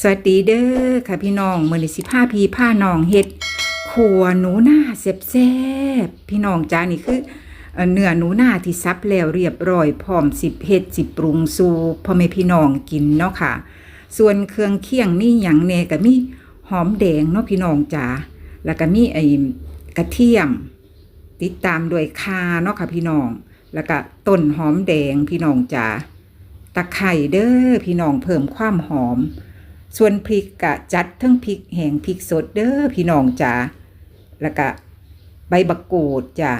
สวัสดีเด้อค่ะพี่น้องเมื้อนี้สิพาพี่พาน้องเฮ็ดขัวหนูหน้าแซ่บๆพี่น้องจ้านี่คือเนื้อหนูหน้าที่ซับแล้วเรียบร้อยพร้อมสิบเฮ็ดสิบปรุงสูพ่อแม่พี่น้องกินเนาะค่ะ ส่วนเครื่องเคียงนี่หยังแหน่ก็มีหอมแดงเนาะพี่น้องจ้าแล้วก็มีไอ้กระเทียม ติดตามด้วยข่าเนาะค่ะพี่น้อง แล้วก็ต้นหอมแดงพี่น้องจ้าตะไคร้เด้อพี่น้องเพิ่มความหอม ส่วนพริกกะจัดทั้งพริกแห้งพริกสดเด้อพี่น้องจ้าแล้วก็ใบบักกูดจ้า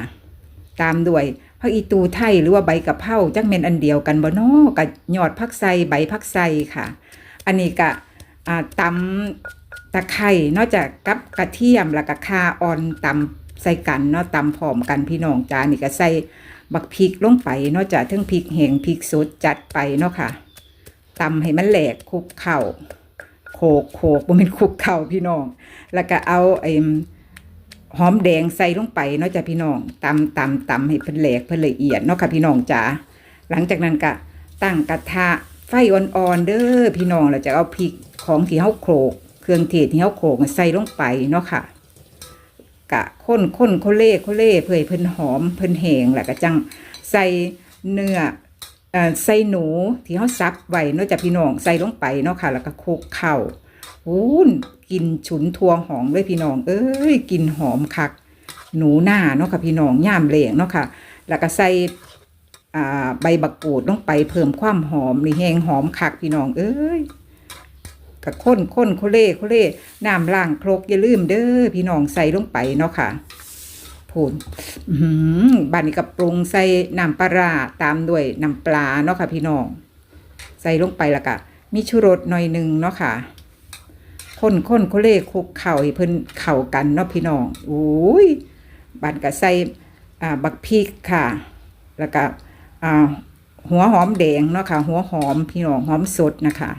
ตามด้วยผักอีตูไทยหรือว่าใบกะเพราจักเมนอันเดียวกันบ่นาะกับยอดผักไซใบผักไซค่ะ อันนี้กะตำตะไคร่นอกจากกับกระเทียมแล้วก็ข่าอ่อนตำใส่กันเนาะตำพร้อมกันพี่น้องจ้านี่ก็ใส่บักพริกลงไปนอกจากทั้งพริกแห้งพริกสดจัดไปเนาะค่ะตำให้มันแหลกคลุกเข้า โขกโขกบ่แม่นคุกเข่าพี่น้อง แล้วก็เอาไอ้หอมแดงใส่ลงไปเนาะจ้ะพี่น้องตำตำตำให้เพิ่นแหลกเพิ่นละเอียดเนาะค่ะพี่น้องจ๋าหลังจากนั้นก็ตั้งกระทะไฟอ่อนๆเด้อพี่น้องแล้วจะเอาพริกของที่เฮาโขลกเครื่องเทศที่เฮาโขลกใส่ลงไปเนาะค่ะกะข้นข้นโคเล่โคเล่เพื่อเพิ่นหอมเพิ่นแหงแล้วก็จังใส่เนื้อ ใส่หนูที่เขาซับไว้เนอกจากพี่น้องใส่ลงไปเนาะค่ะ แล้วก็โคลุกเข้าอูนกินฉุนทัวหอมเลยพี่น้อง เอ้ยกินหอมคัก หนูหน้าเนาะค่ะพี่น้องย่ามเหลงเนาะค่ะ แล้วก็ใส่ใบบักกูดลงไปเพิ่มความหอมนี่แหงหอมคักพี่น้อง เอ้ยก็ข้นข้นโคเล่โคเล่น้ำล้างครกอย่าลืมเด้อพี่น้องใส่ลงไปเนาะค่ะ พูนอื้อหือบานนี้กับปรุงใส่น้ำปลาราตามด้วยน้ำปลาเนาะค่ะพี่น้อง ใส่ลงไปล้วก็มีชูรสหน่อยหนึ่งเนาะค่ะคนคนโคเล่คุกเข่าให้เพิ่นเข่ากันเนาะพี่น้องโอ้ยบานก็ใส่อ่าบักพริกค่ะ แล้วก็อ่าหัวหอมแดงเนาะค่ะ หัวหอมพี่น้องหอมสดนะคะ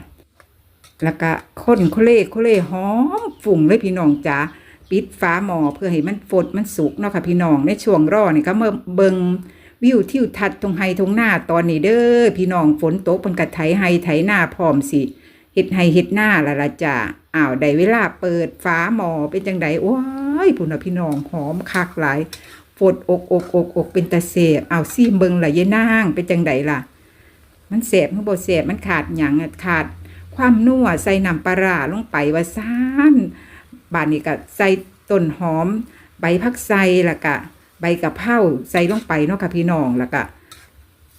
แล้วก็คนโคเล่โคเล่หอมฝุ่งเลยพี่น้องจ้า ปิดฟ้าหมอเพื่อให้มันฟดมันสุกเนาะค่ะพี่น้องในช่วงรอนี่ก็เมื่อเบิงวิวทิวทัศน์ตรงไฮตรงหน้าตอนนี้เด้อพี่น้องฝนตกเพิ่นก็ไถไฮไถหน้าพร้อมสิเฮ็ดไฮเฮ็ดหน้าละละจ้าอ้าวได้เวลาเปิดฟ้าหมอเป็นจังไดโอ้ยพุ่นนะพี่น้องหอมคักหลายฟดอกอกอกอกเป็นตาเสบอ้าวซิมเบิงล่ะยายนางเป็นจังไดล่ะ มันเสบมันบ่เสบมันขาดหยังขาด ความนัวใส่น้ำปลาลงไปว่าซ่าน บานนี้ก็ใส่ต้นหอม ใบพักไซแล้วก็ใบกะเพราใส่ลงไปเนาะค่ะพี่น้องแล้วก็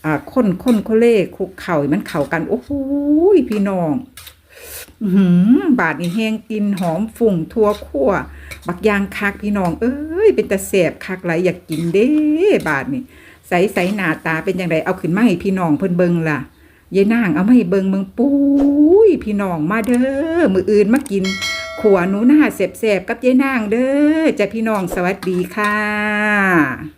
อ่าข้นข้นโคเล่คุกเข่ามันเข้ากัน โอ้โหพี่น้องหือบาดนี่แห้งกินหอมฝุ่งทั่วคั่ว บักยางคักพี่น้อง เอ้ย เป็นตาแสบคักไหลายอยากกินเด้บาดนี่ใสใสหน้าตาเป็นยังไงเอาขึ้นมาให้พี่น้องเพิ่นเบิงล่ะยายนางเอามาให้เบิงเมืองปุ้ยพี่น้องมาเด้อมืออื่นมากิน ขัวหนูหน้าแสบๆกับยายนางเด้อจ้ะพี่น้องสวัสดีค่ะ